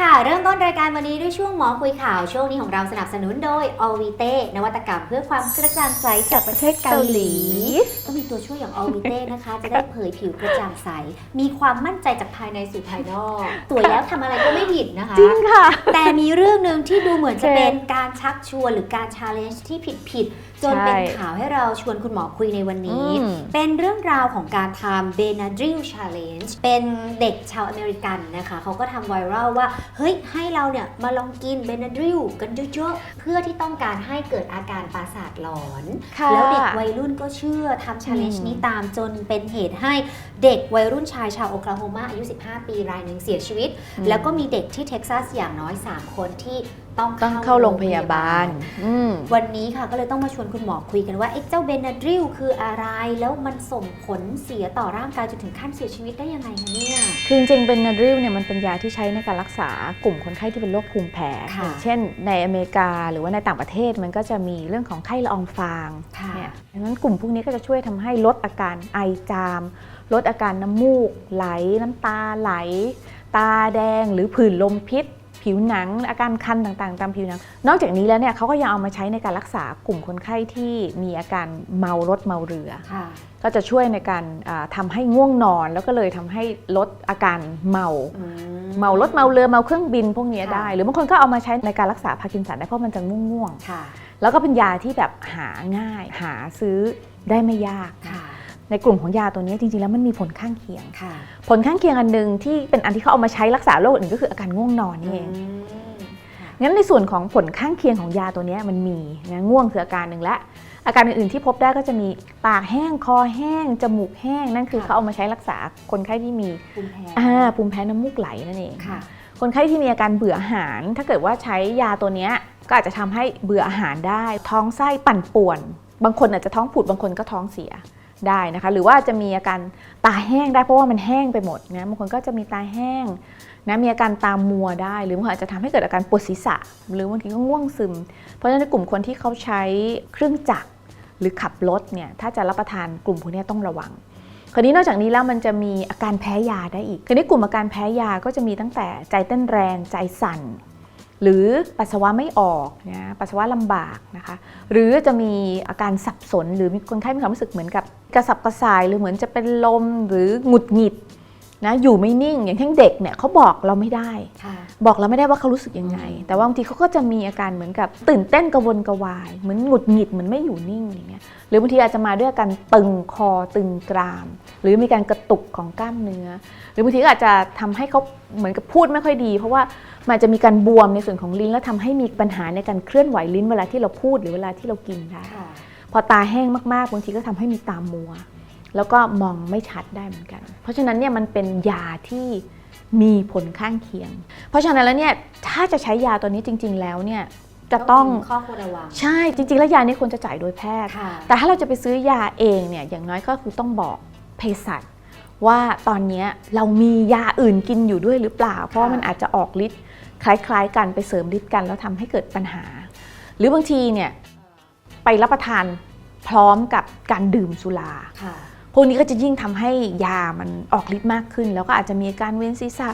ค่ะ เริ่มต้นรายการวันนี้ด้วยช่วงหมอคุยข่าว ช่วงนี้ของเราสนับสนุนโดย o v i t e นวัตกรรมเพื่อความกระจ่างใสจากประเทศเกาหลีต้องมีตัวช่วยอย่าง o v i t e นะคะ จะได้เผยผิวกระจ่างใส มีความมั่นใจจากภายในสู่ภายนอกสวยแล้วทำอะไรก็ไม่ผิดนะคะ จริงค่ะ แต่มีเรื่องหนึ่งที่ดูเหมือนจะโอเคเป็นการชักชวนหรือการชาเลนจ์ที่ผิดผิดๆจนใช่เป็นข่าวให้เราชวนคุณหมอคุยในวันนี้อืมเป็นเรื่องราวของการทำ Benadryl Challenge เป็นเด็กชาวอเมริกันนะคะ เขาก็ทำไวรัลว่าเฮ้ยให้เราเนี่ยมาลองกิน Benadryl กันเยอะๆเพื่อที่ต้องการให้เกิดอาการประสาทหลอน ค่ะแล้วเด็กวัยรุ่นก็เชื่อทำ challenge อืม นี้ตามจนเป็นเหตุให้เด็กวัยรุ่นชายชาวโอคลาโฮมาอายุ 15 ปีรายหนึ่งเสียชีวิต แล้วก็มีเด็กที่เท็กซัสอย่างน้อย 3 คนที่ ต้องต้องเข้าโรงพยาบาลอืม วันนี้ค่ะก็เลยต้องมาชวนคุณหมอคุยกันว่าไอ้เจ้าเบนาดริลคืออะไร แล้วมันส่งผลเสียต่อร่างกายจนถึงขั้นเสียชีวิตได้ยังไงคะเนี่ย คือจริงๆเป็นนาดริลเนี่ยมันเป็นยาที่ใช้ในการรักษากลุ่มคนไข้ที่เป็นโรคภูมิแพ้ค่ะอย่างเช่น ในอเมริกาหรือว่าในต่างประเทศมันก็จะมีเรื่องของไข้ละอองฟางค่ะ เนี่ยดังนั้นกลุ่มพวกนี้ก็จะช่วยทำให้ลดอาการไอจาม ลดอาการน้ำมูก ไหลน้ำตาไหล ตาแดงหรือผื่นลมพิษ ผิวหนัง อาการคันต่างๆ ตามผิวหนัง นอกจากนี้แล้วเนี่ยเขาก็ยังเอามาใช้ในการรักษากลุ่มคนไข้ที่มีอาการเมารถเมาเรือค่ะก็จะช่วยในการอ่าทำให้ง่วงนอน แล้วก็เลยทำให้ลดอาการเมาอืเมารถเมาเรือเมาเครื่องบินพวกเนี้ยค่ะได้ หรือบางคนก็เอามาใช้ในการรักษาพาร์กินสันได้เพราะมันจะง่วงค่ะๆแล้วก็เป็นยาที่แบบหาง่าย หาซื้อได้ไม่ยากค่ะ ในกลุ่มของยาตัวนี้จริงๆแล้วมันมีผลข้างเคียงค่ะผลข้างเคียงอันหนึ่งที่เป็นอันที่เขาเอามาใช้รักษาโรคอื่นก็คืออาการง่วงนอนนี่เองอืมค่ะงั้นในส่วนของผลข้างเคียงของยาตัวเนี้ยมันมีนะง่วงคืออาการหนึ่งและอาการอื่นๆที่พบได้ก็จะมีปากแห้งคอแห้งจมูกแห้งนั่นคือค่ะเขาเอามาใช้รักษาคนไข้ที่มีภูมิแพ้อ่าภูมิแพ้น้ำมูกไหลนั่นเองค่ะ คนไข้ที่มีอาการเบื่ออาหาร ถ้าเกิดว่าใช้ยาตัวเนี้ยก็อาจจะทำให้เบื่ออาหารได้ ท้องไส้ปั่นป่วน บางคนอาจจะท้องผูดบางคนก็ท้องเสีย ได้นะคะ หรือว่าจะมีอาการตาแห้งได้เพราะว่ามันแห้งไปหมดนะบางคนก็จะมีตาแห้งนะมีอาการตามัวได้ หรือบางคนอาจจะทำให้เกิดอาการปวดศีรษะ หรือบางทีก็ง่วงซึม เพราะฉะนั้นกลุ่มคนที่เขาใช้เครื่องจักรหรือขับรถเนี่ยถ้าจะรับประทานกลุ่มพวกนี้ต้องระวังคราวนี้นอกจากนี้แล้วมันจะมีอาการแพ้ยาได้อีกคราวนี้กลุ่มอาการแพ้ยาก็จะมีตั้งแต่ใจเต้นแรงใจสั่น หรือปัสสาวะไม่ออกนะปัสสาวะลำบากนะคะ หรือจะมีอาการสับสน หรือมีคนไข้มีความรู้สึกเหมือนกับกระสับกระส่าย หรือเหมือนจะเป็นลมหรือหงุดหงิดนะอยู่ไม่นิ่ง อย่างเช่นเด็กเนี่ยเขาบอกเราไม่ได้ค่ะบอกเราไม่ได้ว่าเขารู้สึกยังไง แต่ว่าบางทีเขาก็จะมีอาการเหมือนกับตื่นเต้นกระวนกระวาย เหมือนหงุดหงิดเหมือนไม่อยู่นิ่งอย่างเงี้ยหรือบางทีอาจจะมาด้วยอาการตึงคอตึงกราม หรือมีการกระตุกของกล้ามเนื้อ หรือบางทีก็อาจจะทำให้เขาเหมือนกับพูดไม่ค่อยดี เพราะว่า มันอาจจะมีการบวมในส่วนของลิ้น แล้วทำให้มีปัญหาในการเคลื่อนไหวลิ้นเวลาที่เราพูดหรือเวลาที่เรากินได้ค่ะพอตาแห้งมากๆ บางทีก็ทำให้มีตามัว แล้วก็มองไม่ชัดได้เหมือนกัน เพราะฉะนั้นเนี่ยมันเป็นยาที่มีผลข้างเคียง เพราะฉะนั้นแล้วเนี่ยถ้าจะใช้ยาตัวนี้จริง ๆ แล้วเนี่ยจะต้องข้อควรระวังใช่จริง ๆ แล้วยานี้ควรจะจ่ายโดยแพทย์ค่ะแต่ถ้าเราจะไปซื้อยาเองเนี่ยอย่างน้อยก็คือต้องบอกเภสัชว่าตอนเนี้ยเรามียาอื่นกินอยู่ด้วยหรือเปล่า เพราะว่ามันอาจจะออกฤทธิ์ คล้าย ๆ กันไปเสริมฤทธิ์กันแล้วทำให้เกิดปัญหา หรือบางทีเนี่ยไปรับประทานพร้อมกับการดื่มสุราค่ะพวกนี้ก็จะยิ่งทำให้ยามันออกฤทธิ์มากขึ้น แล้วก็อาจจะมีอาการเวียนศีรษะ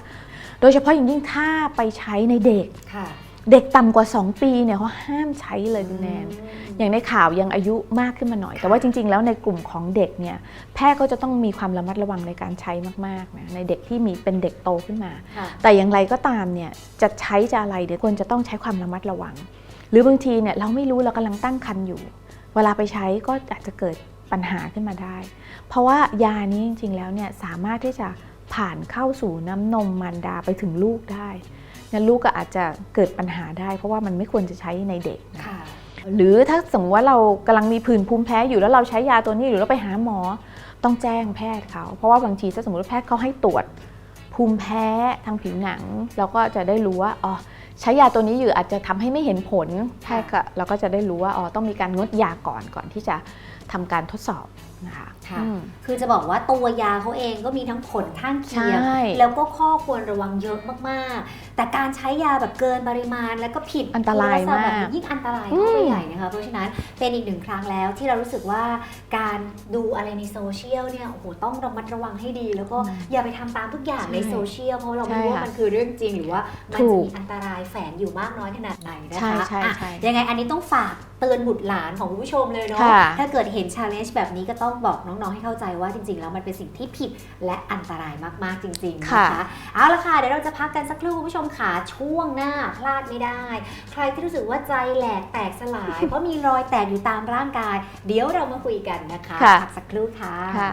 โดยเฉพาะอย่างยิ่งถ้าไปใช้ในเด็กค่ะ เด็กต่ำกว่า 2 ปีเนี่ยเขาห้ามใช้เลยคุณแนน อย่างในข่าวยังอายุมากขึ้นมาหน่อย แต่ว่าจริง ๆ แล้วในกลุ่มของเด็กเนี่ยแพทย์ก็จะต้องมีความระมัดระวังในการใช้มากๆนะในเด็กที่มีเป็นเด็กโตขึ้นมาค่ะแต่อย่างไรก็ตามเนี่ยจะใช้จะอะไรเดี๋ยวควรจะต้องใช้ความระมัดระวัง หรือบางทีเนี่ยเราไม่รู้เรากำลังตั้งครรภ์อยู่ เวลาไปใช้ก็อาจจะเกิดปัญหาขึ้นมาได้ เพราะว่ายานี้จริง ๆ แล้วเนี่ยสามารถที่จะผ่านเข้าสู่น้ำนมมารดาไปถึงลูกได้ งั้นลูกก็อาจจะเกิดปัญหาได้ เพราะว่ามันไม่ควรจะใช้ในเด็กนะค่ะหรือถ้าสมมติว่าเรากำลังมีผื่นภูมิแพ้อยู่แล้วเราใช้ยาตัวนี้หรือเราไปหาหมอต้องแจ้งแพทย์เขาเพราะว่าบางทีถ้าสมมติว่าแพทย์เขาให้ตรวจภูมิแพ้ทางผิวหนัง เราก็จะได้รู้ว่าอ๋อใช้ยาตัวนี้อยู่อาจจะทำให้ไม่เห็นผลแพทย์ก็เราก็จะได้รู้ว่าอ๋อต้องมีการงดยาก่อนก่อนที่จะ ทำการทดสอบนะคะค่ะ อืม คือจะบอกว่าตัวยาเขาเองก็มีทั้งผลข้างเคียง ใช่ แล้วก็ข้อควรระวังเยอะมากๆ แต่การใช้ยาแบบเกินปริมาณ แล้วก็ผิดอันตรายคุณลักษณะแบบมากนี้ยิ่งอันตรายเข้าไปใหญ่นะคะ เพราะฉะนั้นเป็นอีกหนึ่งครั้งแล้วที่เรารู้สึกว่าการดูอะไรในโซเชียลเนี่ยโอ้โหต้องระมัดระวังให้ดี แล้วก็อย่าไปทำตามทุกอย่างในใช่โซเชียลเพราะเราไม่ใช่รู้ว่าค่ะมันคือเรื่องจริงหรือว่ามันถูจะกมีอันตรายแฝงอยู่มากน้อยขนาดไหนนะใช่คะใช่ อะใช่ยังไงอันนี้ต้องฝาก เตือนบุตรหลานของคุณผู้ชมเลยเนาะค่ะถ้าเกิดเห็น challenge แบบนี้ก็ต้องบอกน้องๆให้เข้าใจว่าจริง ๆ แล้วมันเป็นสิ่งที่ผิดและอันตรายมากๆจริงๆนะคะค่ะเอาละค่ะเดี๋ยวเราจะพักกันสักครู่คุณผู้ชมค่ะช่วงหน้าพลาดไม่ได้ ใครที่รู้สึกว่าใจแหลกแตกสลาย เพราะมีรอยแตกอยู่ตามร่างกาย เดี๋ยวเรามาคุยกันนะคะค่ะพักสักครู่ค่ะค่ะ